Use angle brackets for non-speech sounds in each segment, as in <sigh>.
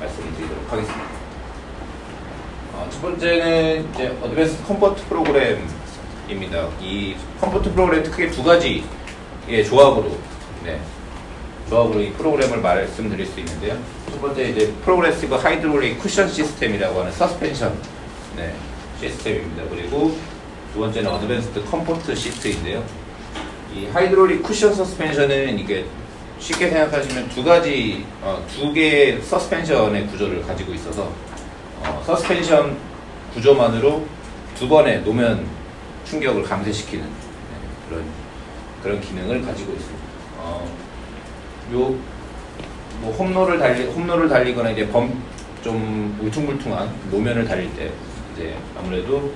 말씀을 드리도록 하겠습니다. 어, 첫 번째는 이제 어드밴스 컴포트 프로그램입니다. 이 컴포트 프로그램 크게 두 가지의 조합으로 네, 조합으로 이 프로그램을 말씀드릴 수 있는데요. 첫 번째 이제 프로그레시브 하이드롤릭 쿠션 시스템이라고 하는 서스펜션 네, 시스템입니다. 그리고 두 번째는 어드밴스드 컴포트 시트인데요. 이 하이드롤릭 쿠션 서스펜션은 이게 쉽게 생각하시면 두 가지 어, 두 개의 서스펜션의 구조를 가지고 있어서 어, 서스펜션 구조만으로 두 번의 노면 충격을 감쇄시키는 네, 그런 그런 기능을 가지고 있습니다. 어, 요 뭐 홈로를 달리 홈로를 달리거나 이제 범 좀 울퉁불퉁한 노면을 달릴 때 이제 아무래도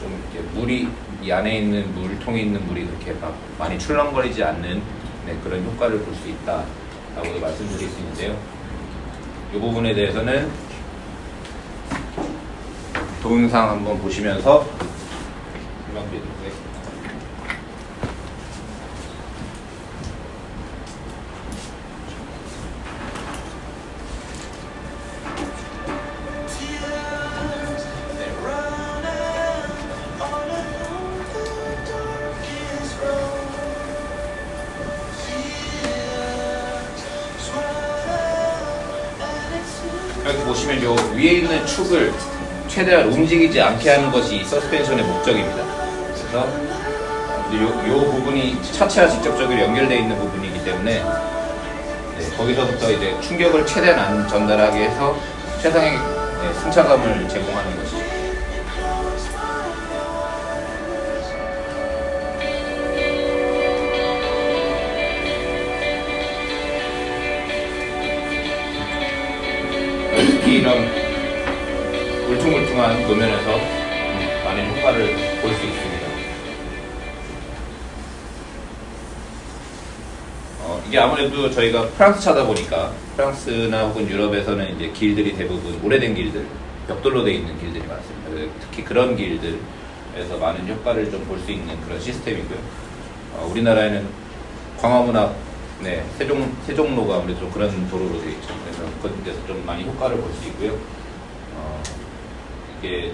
좀 이렇게 물이 이 안에 있는 물통에 있는 물이 그렇게 막 많이 출렁거리지 않는 네, 그런 효과를 볼 수 있다라고 말씀드릴 수 있는데요. 이 부분에 대해서는 동영상 한번 보시면서 설명드리도록 하겠습니다. 축을 최대한 움직이지 않게 하는 것이 이 서스펜션의 목적입니다. 그래서 요, 요 부분이 차체와 직접적으로 연결되어 있는 부분이기 때문에 네, 거기서부터 이제 충격을 최대한 안 전달하게 해서 최상의 네, 승차감을 제공하는 것이죠. 울퉁불퉁한 노면에서 많은 효과를 볼 수 있습니다. 어, 이게 아무래도 저희가 프랑스 차다 보니까 프랑스나 혹은 유럽에서는 이제 길들이 대부분 오래된 길들, 벽돌로 되어 있는 길들이 많습니다. 특히 그런 길들에서 많은 효과를 좀 볼 수 있는 그런 시스템이고요. 어, 우리나라에는 광화문 앞 네, 세종, 세종로가 아무래도 좀 그런 도로로 되어 있죠. 그래서 그런 데서 좀 많이 효과를 볼 수 있고요. 어, 이게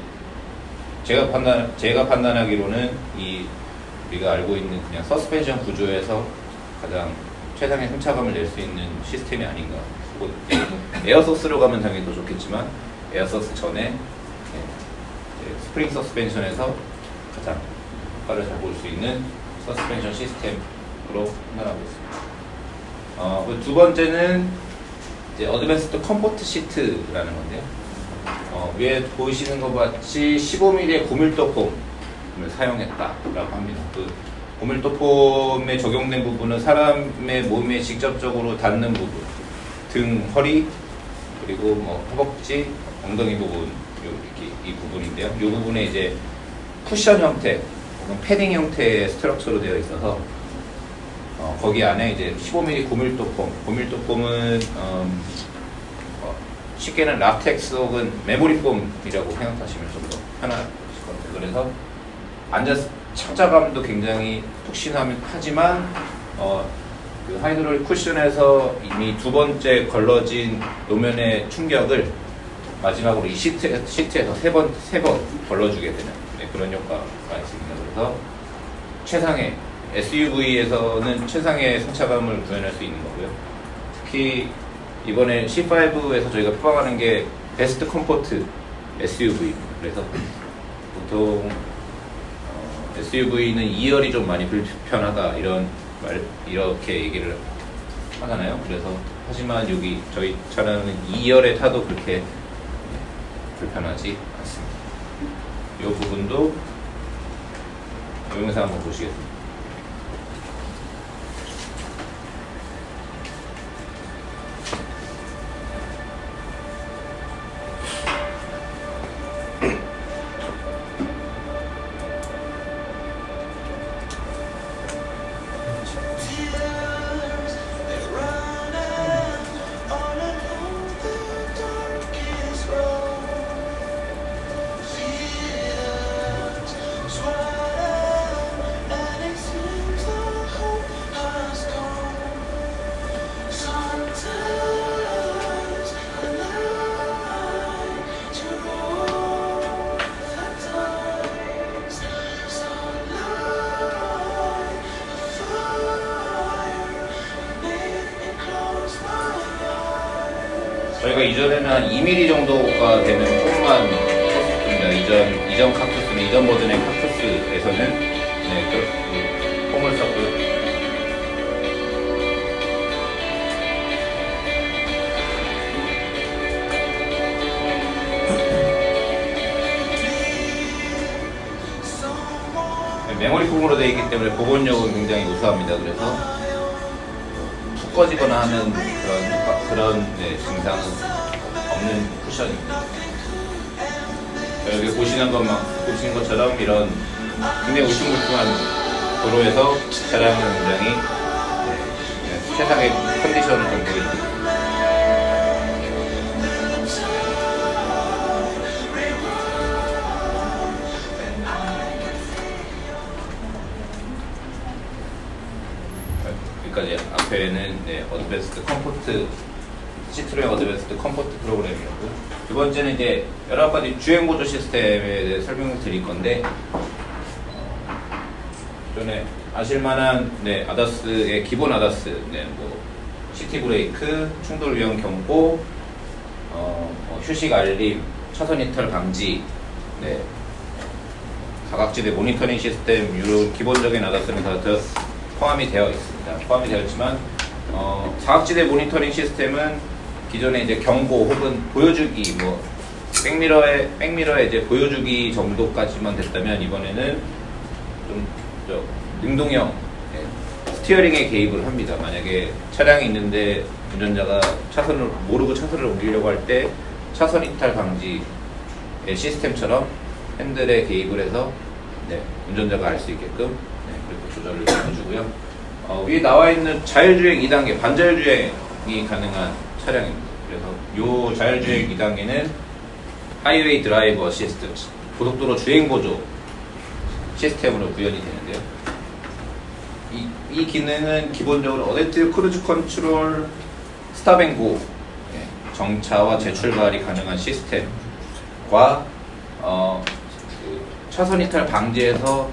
제가 판단, 제가 판단하기로는 이 우리가 알고 있는 그냥 서스펜션 구조에서 가장 최상의 승차감을 낼 수 있는 시스템이 아닌가. 혹은 에어소스로 가면 당연히 더 좋겠지만 에어소스 전에 네, 네, 스프링 서스펜션에서 가장 효과를 잘 볼 수 있는 서스펜션 시스템으로 판단하고 있습니다. 어, 그두 번째는 이제 어드밴스드 컴포트 시트라는 건데요. 어, 위에 보이시는 것 같이 15mm의 고밀도 폼을 사용했다라고 합니다. 그 고밀도 폼에 적용된 부분은 사람의 몸에 직접적으로 닿는 부분, 등, 허리, 그리고 뭐 허벅지, 엉덩이 부분, 요, 이렇게 이 부분인데요. 이 부분에 이제 쿠션 형태, 패딩 형태의 스트럭처로 되어 있어서 어, 거기 안에 이제 15mm 고밀도 폼, 고밀도 폼은 음, 어, 쉽게는 라텍스 혹은 메모리 폼이라고 생각하시면 좀 더 편하실 것 같아요. 그래서 앉아서 착자감도 굉장히 푹신하지만 어, 그 하이드롤 쿠션에서 이미 두 번째 걸러진 노면의 충격을 마지막으로 이 시트, 시트에서 세 번, 세 번 걸러주게 되는 네, 그런 효과가 있습니다. 그래서 최상의 SUV에서는 최상의 승차감을 구현할 수 있는 거고요. 특히 이번에 C5에서 저희가 표방하는 게 베스트 컴포트 SUV입니다. 그래서 보통 어, SUV는 2열이 좀 많이 불편하다 이런 말 이렇게 얘기를 하잖아요. 그래서 하지만 여기 저희 차량은 2열에 타도 그렇게 불편하지 않습니다. 이 부분도 영상 한번 보시겠습니다. 3mm 정도가 되는 꽃만 컸습니다. 이전, 이전 칵투스는, 이전 버전의 카투스에서는 네, 그렇게 폼을 그, 썼고요. 맹월리폼으로 네, 되어 있기 때문에 보건력은 굉장히 우수합니다. 그래서 꺼지거나 하는 그런 그런 네, 증상은 없는 쿠션입니다. 여기 보시는 것만 보시는 것처럼 이런 굉장히 울퉁불퉁한 도로에서 차량은 굉장히 네, 네, 최상의 컨디션을 좀 보여주고 있습니다. 여기까지 앞에는 네, 어드밴스드 컴포트 시트로의 어드밴스드 컴포트 프로그램이었고 두 번째는 이제 여러 가지 주행 보조 시스템에 대해 설명을 드릴 건데 어, 전에 아실만한 네, 아다스의 기본 아다스 네, 뭐 시티 브레이크, 충돌 위험 경고, 어, 뭐 휴식 알림, 차선 이탈 방지, 네, 사각지대 모니터링 시스템 이런 기본적인 아다스는 다 되- 포함이 되어 있습니다. 포함이 되어 있지만 어, 사각지대 모니터링 시스템은 기존에 이제 경고 혹은 보여주기 뭐 백미러에 백미러에 이제 보여주기 정도까지만 됐다면 이번에는 좀저 능동형 예, 스티어링에 개입을 합니다. 만약에 차량이 있는데 운전자가 차선을 모르고 차선을 옮기려고 할 때 차선 이탈 방지 의 시스템처럼 핸들에 개입을 해서 네, 운전자가 알 수 있게끔 네, 그렇게 조절을 해주고요. 어, 위에 나와 있는 자율주행 2단계 반자율주행이 가능한 차량입니다. 그래서 이 자율주행 2단계는 하이웨이 드라이버 시스템 고속도로 주행 보조 시스템으로 구현이 되는데요. 이, 이 기능은 기본적으로 어댑티브 크루즈 컨트롤 스탑앤고 예, 정차와 재출발이 가능한 시스템과 어, 그 차선 이탈 방지에서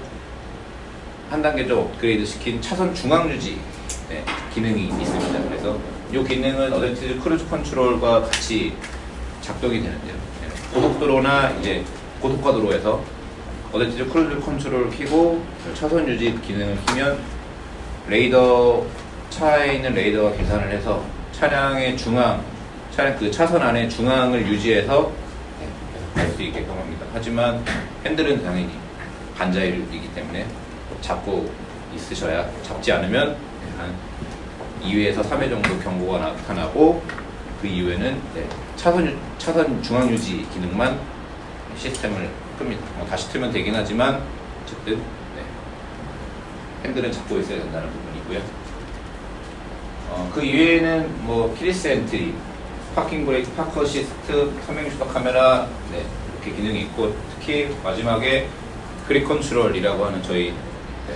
한 단계 좀 업그레이드 시킨 차선 중앙 유지 네, 기능이 있습니다. 그래서 이 기능은 어댑티브 크루즈 컨트롤과 같이 작동이 되는데요. 네, 고속도로나 이제 고속화 도로에서 어댑티브 크루즈 컨트롤을 켜고 차선 유지 기능을 키면 레이더 차에 있는 레이더가 계산을 해서 차량의 중앙 차량 그 차선 안에 중앙을 유지해서 갈 수 있게끔 합니다. 하지만 핸들은 당연히 반자율이기 때문에 잡고 있으셔야 잡지 않으면 한 2회에서 3회 정도 경고가 나타나고 그 이후에는 네, 차선 유- 차선 중앙 유지 기능만 시스템을 끕니다. 뭐 다시 틀면 되긴 하지만 어쨌든 네, 핸들은 잡고 있어야 된다는 부분이고요. 어, 그 이외에는 뭐 키리스 엔트리, 파킹 브레이크, 파커 시스트, 선명 슈터 카메라 네, 이렇게 기능이 있고 특히 마지막에 그립 컨트롤이라고 하는 저희 네,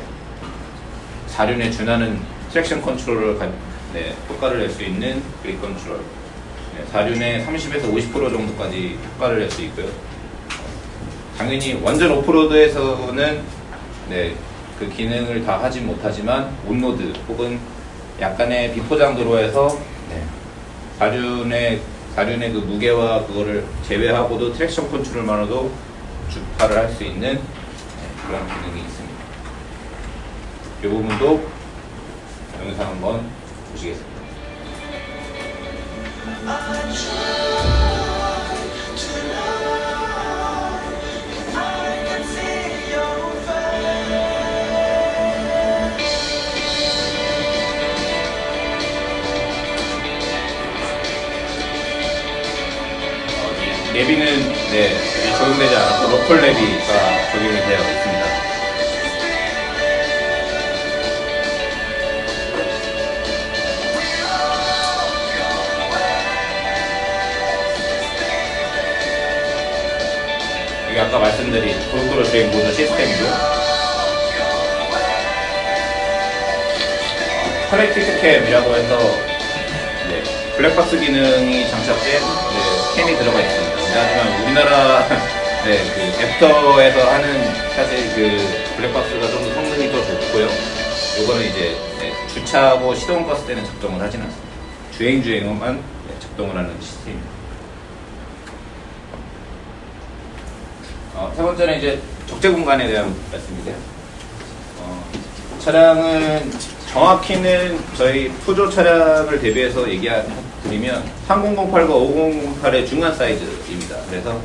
사륜에 준하는 트랙션 컨트롤을 가- 네, 효과를 낼 수 있는 그립 컨트롤 네, 사륜의 30에서 50% 정도까지 효과를 낼 수 있고요. 당연히 완전 오프로드에서는 네, 그 기능을 다 하진 못하지만 온로드 혹은 약간의 비포장 도로에서 네, 사륜의 사륜의 그 무게와 그거를 제외하고도 트랙션 컨트롤만으로도 주파를 할 수 있는 네, 그런 기능이 있습니다. 이 부분도 영상 한번 보시겠습니다. 어, 이 내비는 네, 적용되지 않았고 로컬 내비가 적용이 되어 있습니다. 아까 말씀드린 고속도로 주행 모드 시스템이고요. 커넥티드 캠이라고 해서 네, 블랙박스 기능이 장착된 네, 캠이 들어가 있습니다. 하지만 우리나라 <laughs> 네, 그 앱터에서 하는 사실 그 블랙박스가 좀 더 성능이 더 좋고요. 요거는 이제 네, 주차하고 시동 껐을 때는 작동을 하진 않습니다. 주행 주행만 네, 작동. 작동을 하는 시스템입니다. 어, 세 번째는 이제 적재 공간에 대한 말씀인데요. 어, 차량은 정확히는 저희 푸조 차량을 대비해서 얘기드리면 3008과 5008의 중간 사이즈입니다. 그래서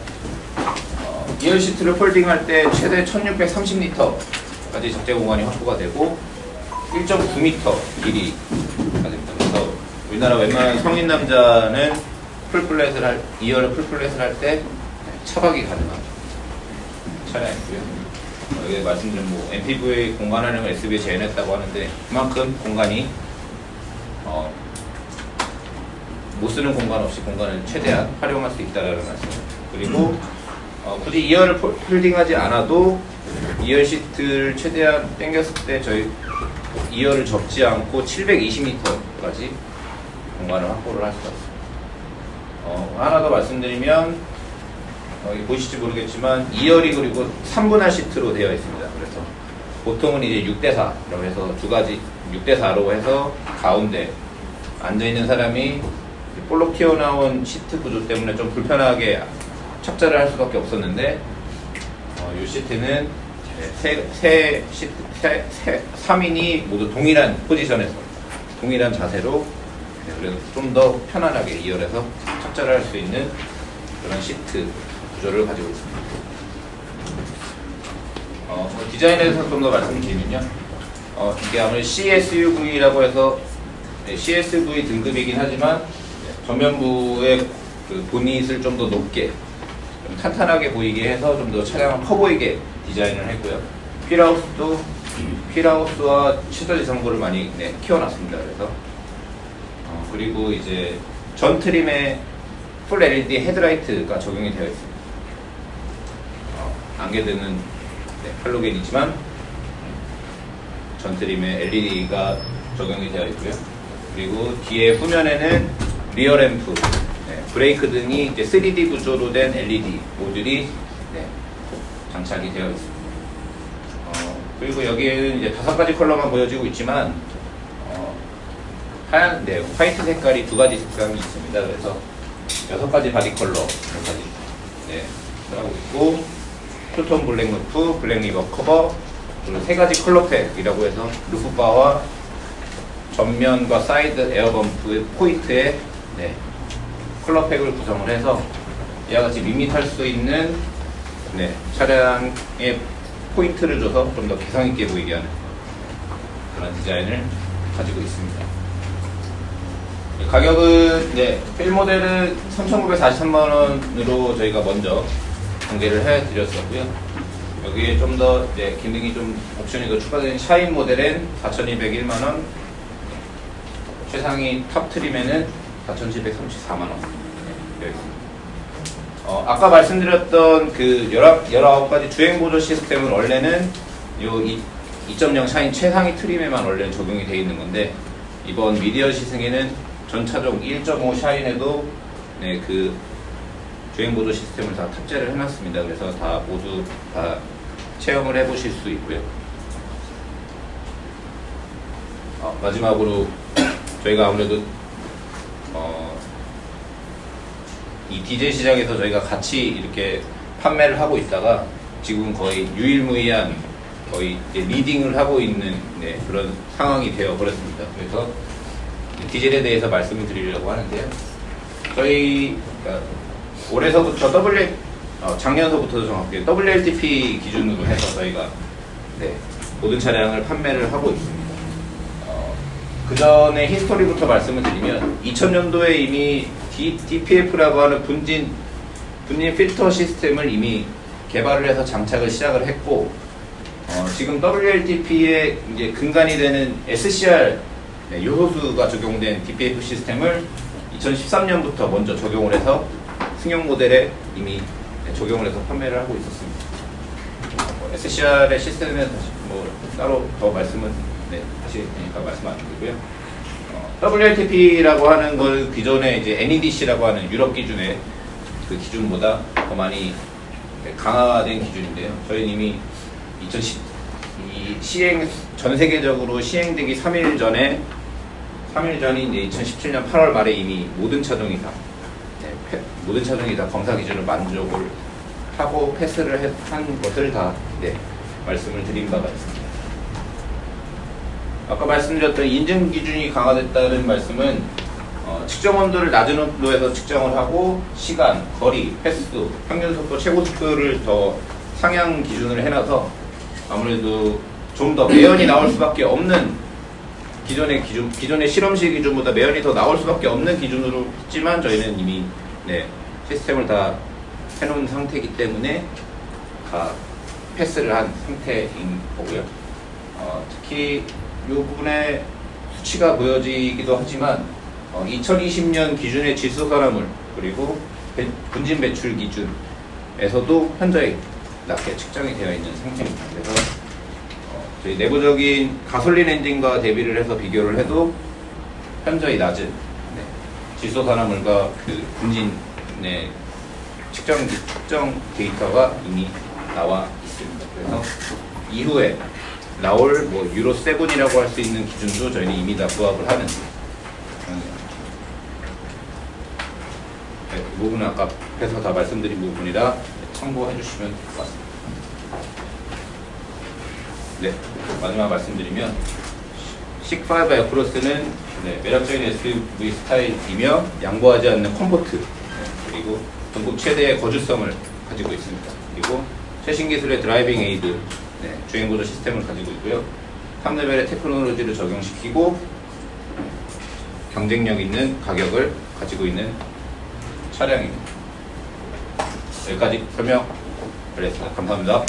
어, 2열 시트를 폴딩할 때 최대 1630리터까지 적재 공간이 확보가 되고 1.9m 길이가 됩니다. 그래서 우리나라 웬만한 성인 남자는 풀플랫을 할 2열 풀플랫을 할 때 차박이 가능한 차량이고요. 어, 여기 말씀드린 뭐 MPV 공간하는 걸 SB에 제안했다고 하는데 그만큼 공간이 어, 못 쓰는 공간 없이 공간을 최대한 활용할 수 있다라는 말씀. 그리고 어, 굳이 2열을 폴딩하지 않아도 2열 시트를 최대한 당겼을 때 저희 2열을 접지 않고 720m까지 공간을 확보를 할 수가 있습니다. 어, 하나 더 말씀드리면 어, 여기 보이실지 모르겠지만 2열이 그리고 3분할 시트로 되어 있습니다. 그래서 보통은 이제 6대 4라고 해서 두 가지 6대 4로 해서 가운데 앉아 있는 사람이 볼록 튀어나온 시트 구조 때문에 좀 불편하게 착자를 할 수밖에 없었는데 어, 이 시트는 세, 세 시트, 세, 세, 3인이 모두 동일한 포지션에서 동일한 자세로 네, 그래서 좀 더 편안하게 2열에서 착자를 할 수 있는 그런 시트 구조를 가지고 있습니다. 어, 뭐 디자인에서 좀 더 말씀드리면요. 어, 이게 아무래도 CSUV라고 해서 네, CSV 등급이긴 하지만 네, 전면부의 그 보닛을 좀 더 높게 좀 탄탄하게 보이게 해서 좀 더 차량을 커 보이게 디자인을 했고요. 휠하우스도 휠하우스와 치더지 정보를 많이 네, 키워놨습니다. 그래서 어, 그리고 이제 전 트림에 풀 LED 헤드라이트가 적용이 되어 있습니다. 어, 안개등은 네, 할로겐이지만 전 트림에 LED가 적용이 되어 있고요. 그리고 뒤에 후면에는 리어 램프, 네, 브레이크 등이 이제 3D 구조로 된 LED 모듈이 네, 장착이 되어 있습니다. 어, 그리고 여기에는 이제 다섯 가지 컬러만 보여지고 있지만 어, 하얀, 네, 화이트 색깔이 두 가지 색상이 있습니다. 그래서 여섯 가지 바디 컬러, 여섯 가지, 네, 하고 있고, 투톤 블랙 루프, 블랙 리버 커버, 세 가지 컬러팩이라고 해서 루프바와 전면과 사이드 에어범프의 포인트에 네, 컬러팩을 구성을 해서 이와 같이 밋밋할 수 있는 네, 차량의 포인트를 줘서 좀 더 개성 있게 보이게 하는 그런 디자인을 가지고 있습니다. 네, 가격은 네, 필 모델은 3,943만 원으로 저희가 먼저 공개를 해드렸었고요. 여기에 좀더 네, 기능이 좀 옵션이 더 추가된 샤인 모델은 4,201만 원, 최상위 탑 트림에는 4,734만 원 네, 되어 있습니다. 어, 아까 말씀드렸던 그 19, 19가지 주행 보조 시스템은 원래는 요 2.0 샤인 최상위 트림에만 원래 적용이 되어 있는 건데 이번 미디어 시승에는 전차종 1.5 샤인에도 네, 그 주행 보조 시스템을 다 탑재를 해놨습니다. 그래서 다 모두 다 체험을 해보실 수 있고요. 어, 마지막으로 저희가 아무래도 어, 이 디젤 시장에서 저희가 같이 이렇게 판매를 하고 있다가 지금 거의 유일무이한 거의 리딩을 하고 있는 네, 그런 상황이 되어 버렸습니다. 그래서 디젤에 대해서 말씀을 드리려고 하는데요. 저희 그러니까 올해서부터 W 어, 작년서부터 정확히 WLTP 기준으로 해서 저희가 네, 모든 차량을 판매를 하고 있습니다. 어, 그 전에 히스토리부터 말씀을 드리면 2000년도에 이미 D, DPF라고 하는 분진 분진 필터 시스템을 이미 개발을 해서 장착을 시작을 했고 어, 지금 WLTP의 이제 근간이 되는 SCR 네, 요소수가 적용된 DPF 시스템을 2013년부터 먼저 적용을 해서 승용 모델에 이미 네, 적용을 해서 판매를 하고 있었습니다. 뭐 SCR의 시스템에 다시 뭐 따로 더 말씀은 네, 다시 되니까 말씀 안 드리고요. 어, WLTP라고 하는 걸 기존에 이제 NEDC라고 하는 유럽 기준의 그 기준보다 더 많이 네, 강화된 기준인데요. 저희는 이미 2010이 시행 전 세계적으로 시행되기 3일 전에 3일 전인 이제 2017년 8월 말에 이미 모든 차종이 다 모든 차종이 다 검사 기준을 만족을 하고 패스를 해- 한 것을 다 네, 말씀을 드린 바가 있습니다. 아까 말씀드렸던 인증 기준이 강화됐다는 말씀은 어, 측정 온도를 낮은 온도에서 측정을 하고 시간, 거리, 횟수, 평균 속도, 최고 속도를 더 상향 기준을 해놔서 아무래도 좀 더 매연이 나올 수밖에 없는 기존의 기준, 기존의 실험실 기준보다 매연이 더 나올 수밖에 없는 기준으로 했지만 저희는 이미 네, 시스템을 다 해놓은 상태이기 때문에 다 패스를 한 상태인 거고요. 어, 특히 이 부분에 수치가 보여지기도 하지만 어, 2020년 기준의 질소산화물 그리고 배- 분진 배출 기준에서도 현저히 낮게 측정이 되어 있는 상태입니다. 그래서 어, 저희 내부적인 가솔린 엔진과 대비를 해서 비교를 해도 현저히 낮은 네, 질소산화물과 그 분진 의 측정 측정 데이터가 이미 나와 있습니다. 그래서 이후에 나올 뭐 유로 7이라고 할 수 있는 기준도 저희는 이미 다 부합을 하는. 네, 이 부분은 아까 앞에서 다 말씀드린 부분이라 참고해 주시면 될 것 같습니다. 네, 마지막 말씀드리면 식5 에어크로스는 네, 매력적인 SUV 스타일이며 양보하지 않는 네, 그리고 전국 최대의 거주성을 가지고 있습니다. 그리고 최신 기술의 드라이빙 에이드 네, 주행 보조 시스템을 가지고 있고요. 3레벨의 테크놀로지를 적용시키고 경쟁력 있는 가격을 가지고 있는 차량입니다. 여기까지 설명 드리겠습니다. 감사합니다.